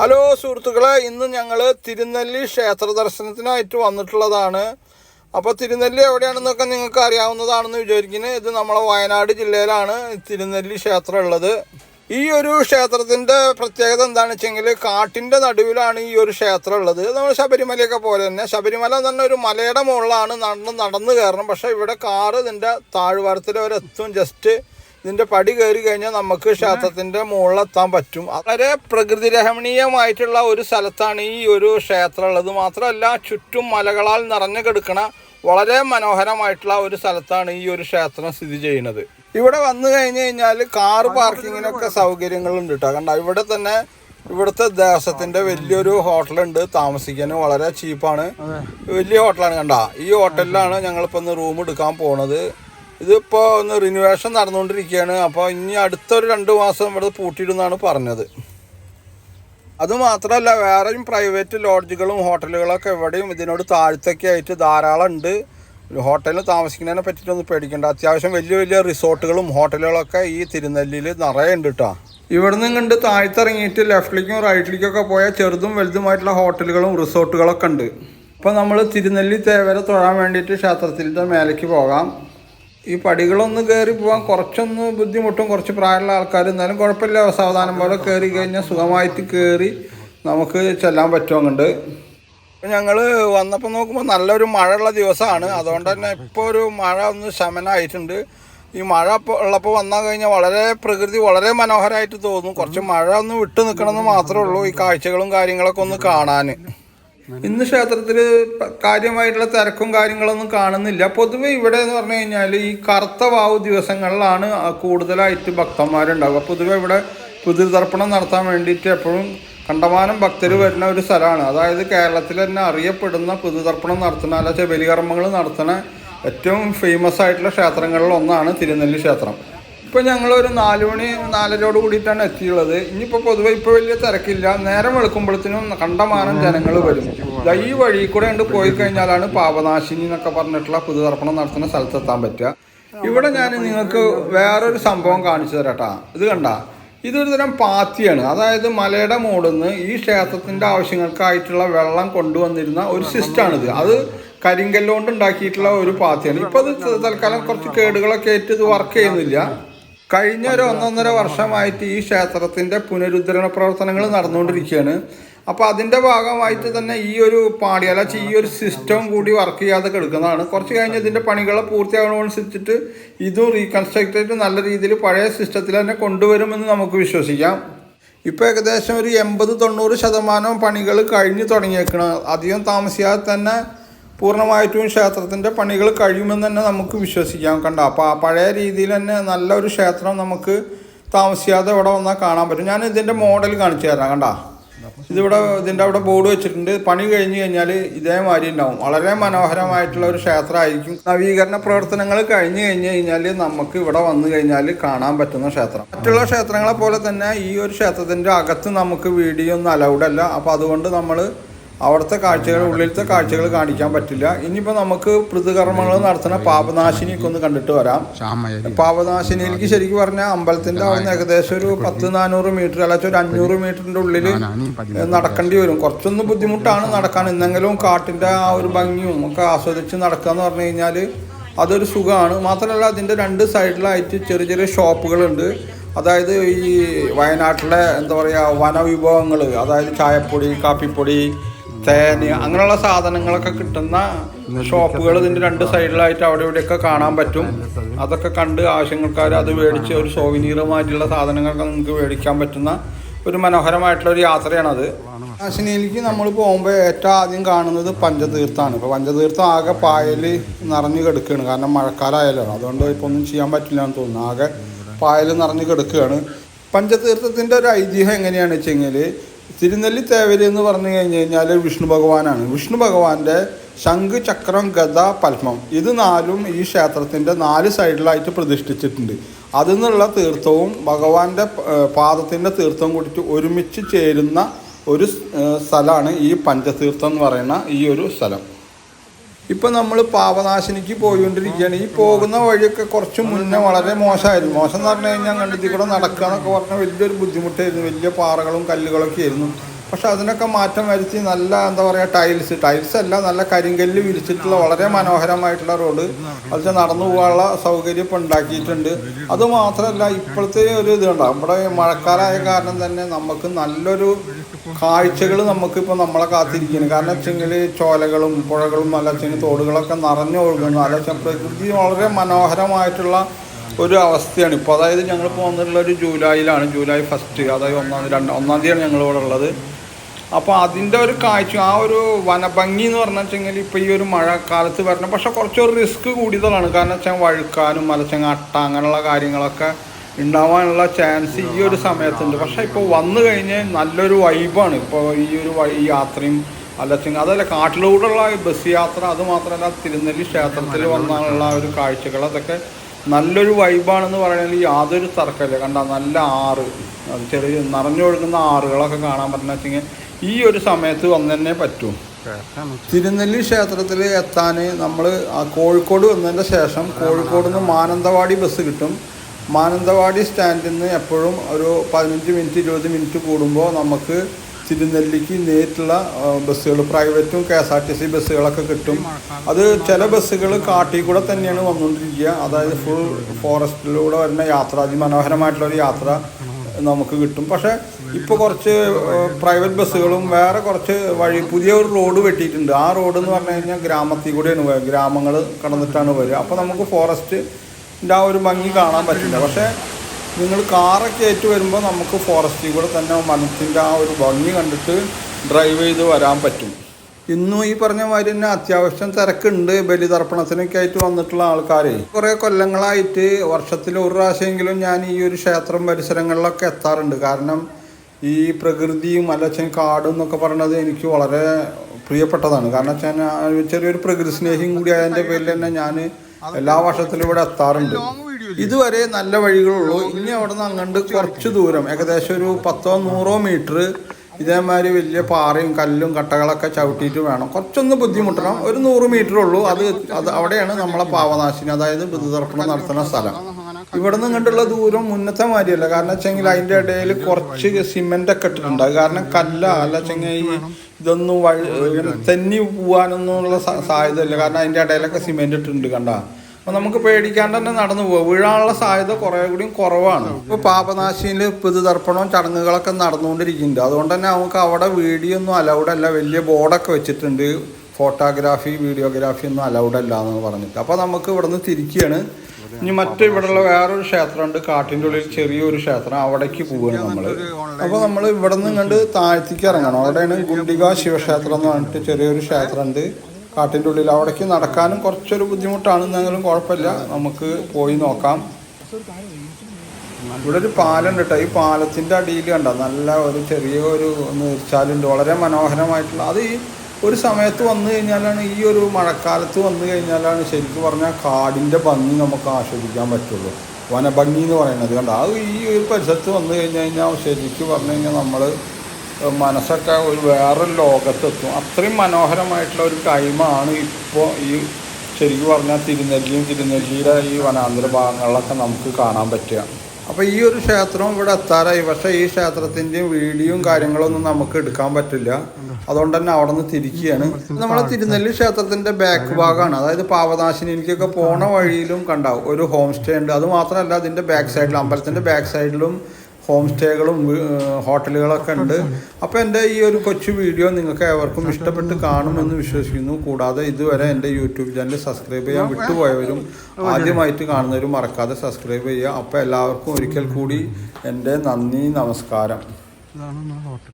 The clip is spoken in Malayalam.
ഹലോ സുഹൃത്തുക്കളെ ഇന്ന് ഞങ്ങൾ തിരുനെല്ലി ക്ഷേത്ര ദർശനത്തിനായിട്ട് വന്നിട്ടുള്ളതാണ്. അപ്പോൾ തിരുനെല്ലി എവിടെയാണെന്നൊക്കെ നിങ്ങൾക്ക് അറിയാവുന്നതാണെന്ന് വിചാരിക്കുന്നത് ഇത് നമ്മളെ വയനാട് ജില്ലയിലാണ് തിരുനെല്ലി ക്ഷേത്രം ഉള്ളത്. ഈ ഒരു ക്ഷേത്രത്തിന്റെ പ്രത്യേകത എന്താണെന്ന് വെച്ചെങ്കിൽ കാട്ടിന്റെ നടുവിലാണ് ഈ ഒരു ക്ഷേത്രം ഉള്ളത്. നമ്മൾ ശബരിമലയൊക്കെ പോലെ തന്നെ. ശബരിമല തന്നെ ഒരു മലയുടെ മുകളിലാണ് നടന്ന് നടന്ന് കയറണം. പക്ഷേ ഇവിടെ കാറ് ഇതിന്റെ താഴ്വാരത്തിൽ വരെ എത്തും ജസ്റ്റ് ഇതിന്റെ പടി കയറി കഴിഞ്ഞാൽ നമുക്ക് ക്ഷേത്രത്തിന്റെ മുകളിലെത്താൻ പറ്റും. വളരെ പ്രകൃതി രമണീയമായിട്ടുള്ള ഒരു സ്ഥലത്താണ് ഈ ഒരു ക്ഷേത്രം ഉള്ളത്. മാത്രമല്ല ചുറ്റും മലകളാൽ നിറഞ്ഞു കിടക്കണ വളരെ മനോഹരമായിട്ടുള്ള ഒരു സ്ഥലത്താണ് ഈ ഒരു ക്ഷേത്രം സ്ഥിതി ചെയ്യുന്നത്. ഇവിടെ വന്നു കഴിഞ്ഞു കഴിഞ്ഞാൽ കാർ പാർക്കിങ്ങിനൊക്കെ സൗകര്യങ്ങളുണ്ട് കേട്ടോ കണ്ട ഇവിടെ തന്നെ ഇവിടുത്തെ ദേശത്തിന്റെ വലിയൊരു ഹോട്ടലുണ്ട്. താമസിക്കാനും വളരെ ചീപ്പാണ്. വലിയ ഹോട്ടലാണ് കണ്ട. ഈ ഹോട്ടലിലാണ് ഞങ്ങളിപ്പോൾ ഒന്ന് റൂം എടുക്കാൻ പോണത്. ഇതിപ്പോൾ ഒന്ന് റിനുവേഷൻ നടന്നുകൊണ്ടിരിക്കുകയാണ്. അപ്പോൾ ഇനി അടുത്തൊരു രണ്ട് മാസം ഇവിടെ പൂട്ടിയിടുന്നാണ് പറഞ്ഞത്. അതുമാത്രമല്ല വേറെയും പ്രൈവറ്റ് ലോഡ്ജുകളും ഹോട്ടലുകളൊക്കെ എവിടെയും ഇതിനോട് താഴ്ത്തൊക്കെ ആയിട്ട് ധാരാളം ഉണ്ട് ഹോട്ടലിൽ താമസിക്കുന്നതിനെ പറ്റിയിട്ടൊന്നും പേടിക്കേണ്ട. അത്യാവശ്യം വലിയ വലിയ റിസോർട്ടുകളും ഹോട്ടലുകളൊക്കെ ഈ തിരുനെല്ലിയിൽ നിറയെ ഉണ്ട് കേട്ടോ ഇവിടെ നിന്ന് കണ്ട് താഴ്ത്തിറങ്ങിയിട്ട് ലെഫ്റ്റിലേക്കും റൈറ്റിലേക്കും ഒക്കെ പോയാൽ ചെറുതും വലുതുമായിട്ടുള്ള ഹോട്ടലുകളും റിസോർട്ടുകളൊക്കെ ഉണ്ട്. അപ്പോൾ നമ്മൾ തിരുനെല്ലി തേവര തൊഴാൻ വേണ്ടിയിട്ട് ക്ഷേത്രത്തിന്റെ മേലേക്ക് പോകാം. ഈ പടികളൊന്ന് കയറി പോകാൻ കുറച്ചൊന്ന് ബുദ്ധിമുട്ടും കുറച്ച് പ്രായമുള്ള ആൾക്കാർ എന്നാലും കുഴപ്പമില്ല. സാവധാനം പോലെ കയറി കഴിഞ്ഞാൽ സുഖമായിട്ട് കയറി നമുക്ക് ചെല്ലാൻ പറ്റുമെന്നുണ്ട് ഞങ്ങൾ വന്നപ്പോൾ നോക്കുമ്പോൾ നല്ലൊരു മഴയുള്ള ദിവസമാണ് അതുകൊണ്ട് തന്നെ ഇപ്പോൾ ഒരു മഴ ഒന്ന് ശമനമായിട്ടുണ്ട് ഈ മഴ ഉള്ളപ്പോൾ വന്നാൽ കഴിഞ്ഞാൽ വളരെ പ്രകൃതി വളരെ മനോഹരമായിട്ട് തോന്നും. കുറച്ച് മഴ ഒന്ന് വിട്ടു നിൽക്കണമെന്ന് മാത്രമേ ഉള്ളൂ ഈ കാഴ്ചകളും കാര്യങ്ങളൊക്കെ ഒന്ന് കാണാൻ ഇന്ന് ക്ഷേത്രത്തിൽ കാര്യമായിട്ടുള്ള തിരക്കും കാര്യങ്ങളൊന്നും കാണുന്നില്ല. പൊതുവെ ഇവിടെ എന്ന് പറഞ്ഞു കഴിഞ്ഞാൽ ഈ കറുത്ത വാവ് ദിവസങ്ങളിലാണ് കൂടുതലായിട്ട് ഭക്തന്മാരുണ്ടാവുക. പൊതുവെ ഇവിടെ പുതിർതർപ്പണം നടത്താൻ വേണ്ടിയിട്ട് എപ്പോഴും കണ്ടമാനം ഭക്തർ വരുന്ന ഒരു സ്ഥലമാണ്. അതായത് കേരളത്തിൽ തന്നെ അറിയപ്പെടുന്ന പുതുതർപ്പണം നടത്തുന്ന അല്ല ബലികർമ്മങ്ങൾ നടത്തുന്ന ഏറ്റവും ഫേമസ് ആയിട്ടുള്ള ക്ഷേത്രങ്ങളിൽ ഒന്നാണ് തിരുനെല്ലി ക്ഷേത്രം. ഇപ്പം ഞങ്ങളൊരു നാല് മണി നാലരയോട് കൂടിയിട്ടാണ് എത്തിയുള്ളത്. ഇനിയിപ്പോൾ പൊതുവെ ഇപ്പോൾ വലിയ തിരക്കില്ല. നേരം വെളുക്കുമ്പോഴത്തേനും കണ്ടമാനം ജനങ്ങൾ വരും. ഈ വഴി കൂടെ ഉണ്ട് പോയി കഴിഞ്ഞാലാണ് പാപനാശിനി എന്നൊക്കെ പറഞ്ഞിട്ടുള്ള പുതുതർപ്പണം നടത്തുന്ന സ്ഥലത്തെത്താൻ പറ്റുക. ഇവിടെ ഞാൻ നിങ്ങൾക്ക് വേറൊരു സംഭവം കാണിച്ചു തരാട്ടാ. ഇത് കണ്ട. ഇതൊരു തരം പാത്തിയാണ്. അതായത് മലയുടെ നിന്ന് ഈ ക്ഷേത്രത്തിന്റെ ആവശ്യങ്ങൾക്കായിട്ടുള്ള വെള്ളം കൊണ്ടുവന്നിരുന്ന ഒരു സിസ്റ്റാണിത്. അത് കരിങ്കല്ലുകൊണ്ട് ഉണ്ടാക്കിയിട്ടുള്ള ഒരു പാത്തിയാണ്. ഇപ്പോൾ അത് തൽക്കാലം കുറച്ച് കേടുകളൊക്കെ ആയിട്ട് ഇത് വർക്ക് ചെയ്യുന്നില്ല. കഴിഞ്ഞ ഒരു ഒന്നൊന്നര വർഷമായിട്ട് ഈ ക്ഷേത്രത്തിന്റെ പുനരുദ്ധരണ പ്രവർത്തനങ്ങൾ നടന്നുകൊണ്ടിരിക്കുകയാണ്. അപ്പോൾ അതിന്റെ ഭാഗമായിട്ട് തന്നെ ഈ ഒരു പാടി പാടിയല ഈ ഒരു സിസ്റ്റം കൂടി വർക്ക് ചെയ്യാതെ കിടക്കുന്നതാണ്. കുറച്ച് കഴിഞ്ഞ് ഇതിന്റെ പണികൾ പൂർത്തിയാകണമനുസരിച്ചിട്ട് ഇതും റീകൺസ്ട്രക്ട് ചെയ്തിട്ട് നല്ല രീതിയിൽ പഴയ സിസ്റ്റത്തിൽ തന്നെ കൊണ്ടുവരുമെന്ന് നമുക്ക് വിശ്വസിക്കാം. ഇപ്പോൾ ഏകദേശം ഒരു എൺപത് തൊണ്ണൂറ് ശതമാനം പണികൾ കഴിഞ്ഞു തുടങ്ങിയേക്കണം. അധികം താമസിയാതെ തന്നെ പൂർണമായിട്ടും ക്ഷേത്രത്തിന്റെ പണികൾ കഴിയുമെന്ന് തന്നെ നമുക്ക് വിശ്വസിക്കാം. കണ്ട? അപ്പോൾ ആ പഴയ രീതിയിൽ തന്നെ നല്ലൊരു ക്ഷേത്രം നമുക്ക് താമസിയാതെ ഇവിടെ വന്നാൽ കാണാൻ പറ്റും. ഞാൻ ഇതിന്റെ മോഡൽ കാണിച്ചു തരാം. കണ്ട? ഇതിവിടെ ഇതിന്റെ അവിടെ ബോർഡ് വെച്ചിട്ടുണ്ട്. പണി കഴിഞ്ഞ് കഴിഞ്ഞാൽ ഇതേമാതിരി ഉണ്ടാവും. വളരെ മനോഹരമായിട്ടുള്ള ഒരു ക്ഷേത്രമായിരിക്കും. നവീകരണ പ്രവർത്തനങ്ങൾ കഴിഞ്ഞ് കഴിഞ്ഞ് കഴിഞ്ഞാൽ നമുക്ക് ഇവിടെ വന്നു കഴിഞ്ഞാൽ കാണാൻ പറ്റുന്ന ക്ഷേത്രം. മറ്റുള്ള ക്ഷേത്രങ്ങളെ പോലെ തന്നെ ഈ ഒരു ക്ഷേത്രത്തിന്റെ അകത്ത് നമുക്ക് വീഡിയോ ഒന്നും അലൗഡ് അല്ല. അപ്പോൾ അതുകൊണ്ട് നമ്മൾ അവിടുത്തെ കാഴ്ചകൾ ഉള്ളിലത്തെ കാഴ്ചകൾ കാണിക്കാൻ പറ്റില്ല. ഇനിയിപ്പോൾ നമുക്ക് പൃഥുകർമ്മങ്ങൾ നടത്തുന്ന പാപനാശിനിയൊക്കെ ഒന്ന് കണ്ടിട്ട് വരാം. പാപനാശിനിയിലേക്ക് ശരിക്കും പറഞ്ഞാൽ അമ്പലത്തിന്റെ അവിടെ നിന്ന് ഏകദേശം ഒരു പത്ത് നാനൂറ് മീറ്റർ അല്ലാച്ച ഒരു അഞ്ഞൂറ് മീറ്ററിന്റെ ഉള്ളിൽ നടക്കേണ്ടി വരും. കുറച്ചൊന്നും ബുദ്ധിമുട്ടാണ് നടക്കാൻ. എന്നെങ്കിലും കാട്ടിന്റെ ആ ഒരു ഭംഗിയും ഒക്കെ ആസ്വദിച്ച് നടക്കുക എന്ന് പറഞ്ഞു കഴിഞ്ഞാൽ അതൊരു സുഖമാണ്. മാത്രമല്ല അതിന്റെ രണ്ട് സൈഡിലായിട്ട് ചെറിയ ചെറിയ ഷോപ്പുകളുണ്ട്. അതായത് ഈ വയനാട്ടിലെ എന്താ പറയുക വനവിഭവങ്ങൾ അതായത് ചായപ്പൊടി കാപ്പിപ്പൊടി തേന് അങ്ങനെയുള്ള സാധനങ്ങളൊക്കെ കിട്ടുന്ന ഷോപ്പുകൾ ഇതിന്റെ രണ്ട് സൈഡിലായിട്ട് അവിടെ ഇവിടെയൊക്കെ കാണാൻ പറ്റും. അതൊക്കെ കണ്ട് ആവശ്യങ്ങൾക്കാർ അത് മേടിച്ച് ഒരു സോവിനീറുമായിട്ടുള്ള സാധനങ്ങളൊക്കെ നമുക്ക് മേടിക്കാൻ പറ്റുന്ന ഒരു മനോഹരമായിട്ടുള്ള ഒരു യാത്രയാണത്. അശ്വനിയിലേക്ക് നമ്മൾ പോകുമ്പോൾ ഏറ്റവും ആദ്യം കാണുന്നത് പഞ്ചതീർത്ഥാണ്. ഇപ്പോൾ പഞ്ചതീർത്ഥം ആകെ പായൽ നിറഞ്ഞു കിടക്കുകയാണ്. കാരണം മഴക്കാലമായല്ലോ അതുകൊണ്ട് ഇപ്പോൾ ഒന്നും ചെയ്യാൻ പറ്റില്ല എന്ന് തോന്നുന്നു. ആകെ പായൽ നിറഞ്ഞു കിടക്കുകയാണ്. പഞ്ചതീർത്ഥത്തിന്റെ ഒരു ഐതിഹ്യം എങ്ങനെയാണെന്ന് വെച്ചെങ്കിൽ തിരുനെല്ലി തേവരി എന്ന് പറഞ്ഞു കഴിഞ്ഞു കഴിഞ്ഞാൽ വിഷ്ണു ഭഗവാനാണ്. വിഷ്ണു ഭഗവാന്റെ ശംഖ് ചക്രം ഗത പത്മം ഇത് നാലും ഈ ക്ഷേത്രത്തിന്റെ നാല് സൈഡിലായിട്ട് പ്രതിഷ്ഠിച്ചിട്ടുണ്ട്. അതിൽ നിന്നുള്ള തീർത്ഥവും ഭഗവാന്റെ പാദത്തിന്റെ തീർത്ഥവും കൂടിയിട്ട് ഒരുമിച്ച് ചേരുന്ന ഒരു സ്ഥലമാണ് ഈ പഞ്ചതീർത്ഥം എന്ന് പറയുന്ന ഈ ഒരു സ്ഥലം. ഇപ്പം നമ്മൾ പാപനാശിനിക്ക് പോയിക്കൊണ്ടിരിക്കുകയാണ്. ഈ പോകുന്ന വഴിയൊക്കെ കുറച്ച് മുന്നേ വളരെ മോശമായിരുന്നു. മോശം എന്ന് പറഞ്ഞു കഴിഞ്ഞാൽ കണ്ടെത്തി കൂടെ നടക്കുക എന്നൊക്കെ പറഞ്ഞാൽ വലിയൊരു ബുദ്ധിമുട്ടായിരുന്നു. വലിയ പാറകളും കല്ലുകളൊക്കെ ആയിരുന്നു. പക്ഷെ അതിനൊക്കെ മാറ്റം വരുത്തി നല്ല എന്താ പറയുക ടൈൽസ് ടൈൽസ് അല്ല നല്ല കരിങ്കല്ല് വിരിച്ചിട്ടുള്ള വളരെ മനോഹരമായിട്ടുള്ള റോഡ് അത് നടന്നു പോകാനുള്ള സൗകര്യം ഇപ്പം ഉണ്ടാക്കിയിട്ടുണ്ട്. അത് മാത്രമല്ല ഇപ്പോഴത്തെ ഒരു ഇതുണ്ട് നമ്മുടെ മഴക്കാലമായ കാരണം തന്നെ നമുക്ക് നല്ലൊരു കാഴ്ചകൾ നമുക്ക് നമുക്കിപ്പോൾ നമ്മളെ കാത്തിരിക്കുന്നു. കാരണം വെച്ചെങ്കിൽ ചോലകളും പുഴകളും അല്ല വെച്ചെങ്കിൽ തോടുകളൊക്കെ നിറഞ്ഞൊഴുകുന്നു അല്ല വെച്ചാൽ പ്രകൃതി വളരെ മനോഹരമായിട്ടുള്ള ഒരു അവസ്ഥയാണ്. ഇപ്പോൾ അതായത് ഞങ്ങളിപ്പോൾ വന്നിട്ടുള്ള ഒരു ജൂലൈയിലാണ്. ജൂലൈ ഫസ്റ്റ് അതായത് ഒന്നാം രണ്ട് ഒന്നാം തീയതിയാണ് ഞങ്ങൾ ഇവിടെ ഉള്ളത്. അപ്പോൾ അതിന്റെ ഒരു കാഴ്ച ആ ഒരു വനഭംഗി എന്ന് പറഞ്ഞു വെച്ചെങ്കിൽ ഇപ്പോൾ ഈ ഒരു മഴക്കാലത്ത് വരണം. പക്ഷേ കുറച്ചൊരു റിസ്ക് കൂടിയതാണ് കാരണം വെച്ചാൽ വഴുക്കാനും മലച്ചങ്ങ അട്ട അങ്ങനെയുള്ള കാര്യങ്ങളൊക്കെ ഉണ്ടാവാനുള്ള ചാൻസ് ഈ ഒരു സമയത്തുണ്ട്. പക്ഷേ ഇപ്പോൾ വന്നു കഴിഞ്ഞാൽ നല്ലൊരു വൈബാണ് ഇപ്പോൾ ഈ ഒരു ഈ യാത്രയും അല്ലച്ചെങ്കിൽ അതല്ല കാട്ടിലൂടെയുള്ള ബസ് യാത്ര അത് മാത്രമല്ല തിരുനെല്ലി ക്ഷേത്രത്തിൽ വന്നാലുള്ള ഒരു കാഴ്ചകൾ അതൊക്കെ നല്ലൊരു വൈബാണെന്ന് പറയുന്നത് യാതൊരു തർക്കമില്ല. കണ്ട നല്ല ആറ് ചെറിയ നിറഞ്ഞൊഴുകുന്ന ആറുകളൊക്കെ കാണാൻ പറ്റുന്ന വെച്ചെങ്കിൽ ഈ ഒരു സമയത്ത് വന്നു തന്നെ പറ്റൂ. തിരുനെല്ലി ക്ഷേത്രത്തിൽ എത്താൻ നമ്മൾ കോഴിക്കോട് വന്നതിന്റെ ശേഷം കോഴിക്കോട് നിന്ന് മാനന്തവാടി ബസ് കിട്ടും. മാനന്തവാടി സ്റ്റാൻഡിൽ നിന്ന് എപ്പോഴും ഒരു പതിനഞ്ച് മിനിറ്റ് ഇരുപത് മിനിറ്റ് കൂടുമ്പോൾ നമുക്ക് തിരുനെല്ലിക്ക് നേരിട്ടുള്ള ബസ്സുകൾ പ്രൈവറ്റും K S R T C ബസ്സുകളൊക്കെ കിട്ടും. അത് ചില ബസ്സുകൾ കാട്ടിൽ കൂടെ തന്നെയാണ് വന്നുകൊണ്ടിരിക്കുക അതായത് ഫുൾ ഫോറസ്റ്റിലൂടെ വരുന്ന യാത്ര അതിമനോഹരമായിട്ടുള്ള ഒരു യാത്ര നമുക്ക് കിട്ടും. പക്ഷേ ഇപ്പോൾ കുറച്ച് പ്രൈവറ്റ് ബസ്സുകളും വേറെ കുറച്ച് വഴി പുതിയ ഒരു റോഡ് വെട്ടിയിട്ടുണ്ട്. ആ റോഡ് എന്ന് പറഞ്ഞു കഴിഞ്ഞാൽ ഗ്രാമത്തിൽ കൂടെയാണ് ഗ്രാമങ്ങൾ കടന്നിട്ടാണ് വരിക. അപ്പോൾ നമുക്ക് ഫോറസ്റ്റിന്റെ ആ ഒരു ഭംഗി കാണാൻ പറ്റില്ല. പക്ഷേ നിങ്ങൾ കാറൊക്കെ ഏറ്റു വരുമ്പോൾ നമുക്ക് ഫോറസ്റ്റിൽ കൂടെ തന്നെ മനസ്സിന്റെ ആ ഒരു ഭംഗി കണ്ടിട്ട് ഡ്രൈവ് ചെയ്ത് വരാൻ പറ്റും. ഇന്നും ഈ പറഞ്ഞ മാതിരി തന്നെ അത്യാവശ്യം തിരക്കുണ്ട്. ബലിതർപ്പണത്തിനൊക്കെ ആയിട്ട് വന്നിട്ടുള്ള ആൾക്കാരെ. കുറേ കൊല്ലങ്ങളായിട്ട് വർഷത്തിൽ ഒരു പ്രാവശ്യമെങ്കിലും ഞാൻ ഈ ഒരു ക്ഷേത്രം പരിസരങ്ങളിലൊക്കെ എത്താറുണ്ട്. കാരണം ഈ പ്രകൃതിയും അല്ലച്ഛൻ കാടും എന്നൊക്കെ പറയുന്നത് എനിക്ക് വളരെ പ്രിയപ്പെട്ടതാണ്. കാരണം വെച്ചാൽ ചെറിയൊരു പ്രകൃതി സ്നേഹിയും കൂടി ആയതിന്റെ പേരിൽ തന്നെ ഞാൻ എല്ലാ വർഷത്തിലും ഇവിടെ എത്താറുണ്ട്. ഇതുവരെ നല്ല വഴികളുള്ളൂ. ഇനി അവിടെ നിന്ന് അങ്ങോട്ട് കുറച്ച് ദൂരം ഏകദേശം ഒരു പത്തോ നൂറോ മീറ്റർ ഇതേമാതിരി വലിയ പാറയും കല്ലും കട്ടകളൊക്കെ ചവിട്ടിയിട്ട് വേണം. കുറച്ചൊന്ന് ബുദ്ധിമുട്ടണം. ഒരു നൂറ് മീറ്റർ ഉള്ളൂ. അത് അത് അവിടെയാണ് നമ്മളെ പാവനാശിനി അതായത് ബുദ്ധതർപ്പണം നടത്തുന്ന സ്ഥലം. ഇവിടെ നിന്ന് കണ്ടുള്ള ദൂരം മുന്നത്തെ മാതിരിയല്ല. കാരണം വെച്ചെങ്കിൽ അതിന്റെ ഇടയിൽ കുറച്ച് സിമെന്റ് ഒക്കെ ഇട്ടിട്ടുണ്ട്. കാരണം കല്ല അല്ല ഇതൊന്നും വഴി തെന്നി പോകാനൊന്നുമുള്ള സാധ്യത ഇല്ല കാരണം അതിന്റെ ഇടയിലൊക്കെ സിമെന്റ് ഇട്ടിട്ടുണ്ട് കണ്ട. അപ്പൊ നമുക്ക് പേടിക്കാണ്ട് തന്നെ നടന്നു പോകാം വീഴാനുള്ള സാധ്യത കുറേ കൂടിയും കുറവാണ്. ഇപ്പൊ പാപനാശിയിൽ പിതുതർപ്പണവും ചടങ്ങുകളൊക്കെ നടന്നുകൊണ്ടിരിക്കുന്നുണ്ട്. അതുകൊണ്ട് തന്നെ നമുക്ക് അവിടെ വീഡിയോ ഒന്നും അലൗഡ് അല്ല. വലിയ ബോർഡൊക്കെ വെച്ചിട്ടുണ്ട്. ഫോട്ടോഗ്രാഫി വീഡിയോഗ്രാഫി ഒന്നും അലൗഡ് അല്ല എന്ന് പറഞ്ഞിട്ട്. അപ്പോൾ നമുക്ക് ഇവിടെ നിന്ന് തിരിക്കുകയാണ്. ഇനി മറ്റു ഇവിടെയുള്ള വേറൊരു ക്ഷേത്രമുണ്ട്. കാട്ടിന്റെ ഉള്ളിൽ ചെറിയൊരു ക്ഷേത്രം. അവിടേക്ക് പോവുകയാണ് നമ്മൾ അപ്പോൾ നമ്മൾ ഇവിടെ നിന്ന് കണ്ട് താഴ്ത്തിക്ക് ഇറങ്ങണം. അവിടെയാണ് ഗുണ്ടിക ശിവക്ഷേത്രം എന്ന് പറഞ്ഞിട്ട് ചെറിയൊരു ക്ഷേത്രമുണ്ട്. കാട്ടിന്റെ ഉള്ളിൽ അവിടേക്ക് നടക്കാനും കുറച്ചൊരു ബുദ്ധിമുട്ടാണ്. എന്നെങ്കിലും കുഴപ്പമില്ല. നമുക്ക് പോയി നോക്കാം. ഇവിടെ ഒരു പാലം കേട്ടോ. ഈ പാലത്തിന്റെ അടിയിൽ കണ്ടോ? നല്ല ഒരു ചെറിയ ഒരു നീർച്ചാലുണ്ട് വളരെ മനോഹരമായിട്ടുള്ള അത് ഈ ഒരു സമയത്ത് വന്നു കഴിഞ്ഞാലാണ് ഈ ഒരു മഴക്കാലത്ത് വന്നു കഴിഞ്ഞാലാണ് ശരിക്കും പറഞ്ഞാൽ കാടിന്റെ ഭംഗി നമുക്ക് ആസ്വദിക്കാൻ പറ്റുള്ളൂ. വനഭംഗി എന്ന് പറയുന്നത് കണ്ട? അത് ഈ ഒരു പരിസരത്ത് വന്നു കഴിഞ്ഞ് കഴിഞ്ഞാൽ ശരിക്കും പറഞ്ഞു കഴിഞ്ഞാൽ നമ്മൾ മനസ്സൊക്കെ ഒരു വേറൊരു ലോകത്തെത്തും. അത്രയും മനോഹരമായിട്ടുള്ള ഒരു ടൈമാണ് ഇപ്പോൾ ഈ ശരിക്കും പറഞ്ഞാൽ തിരുനെല്ലിയും തിരുനെല്ലിയുടെ ഈ വനാന്തര ഭാഗങ്ങളിലൊക്കെ നമുക്ക് കാണാൻ പറ്റുക. അപ്പോൾ ഈ ഒരു ക്ഷേത്രം ഇവിടെ എത്താറായി. പക്ഷേ ഈ ക്ഷേത്രത്തിന്റെയും വീഡിയോയും കാര്യങ്ങളൊന്നും നമുക്ക് എടുക്കാൻ പറ്റില്ല. അതുകൊണ്ട് തന്നെ അവിടെ നിന്ന് തിരിക്കുകയാണ്. നമ്മളെ തിരുനെല്ലി ക്ഷേത്രത്തിന്റെ ബാക്ക് ഭാഗമാണ്. അതായത് പാവനാശിനിയിലേക്കൊക്കെ പോണ വഴിയിലും കണ്ടാവും ഒരു ഹോം സ്റ്റേ ഉണ്ട്. അത് മാത്രമല്ല അതിന്റെ ബാക്ക് സൈഡിലും അമ്പലത്തിന്റെ ബാക്ക് സൈഡിലും ഹോം സ്റ്റേകളും ഹോട്ടലുകളൊക്കെ ഉണ്ട്. അപ്പോൾ എന്റെ ഈ ഒരു കൊച്ചു വീഡിയോ നിങ്ങൾക്ക് ഏവർക്കും ഇഷ്ടപ്പെട്ട് കാണുമെന്ന് വിശ്വസിക്കുന്നു. കൂടാതെ ഇതുവരെ എന്റെ യൂട്യൂബ് ചാനൽ സബ്സ്ക്രൈബ് ചെയ്യാൻ വിട്ടുപോയവരും ആദ്യമായിട്ട് കാണുന്നവരും മറക്കാതെ സബ്സ്ക്രൈബ് ചെയ്യുക. അപ്പോൾ എല്ലാവർക്കും ഒരിക്കൽ കൂടി എന്റെ നന്ദി നമസ്കാരം.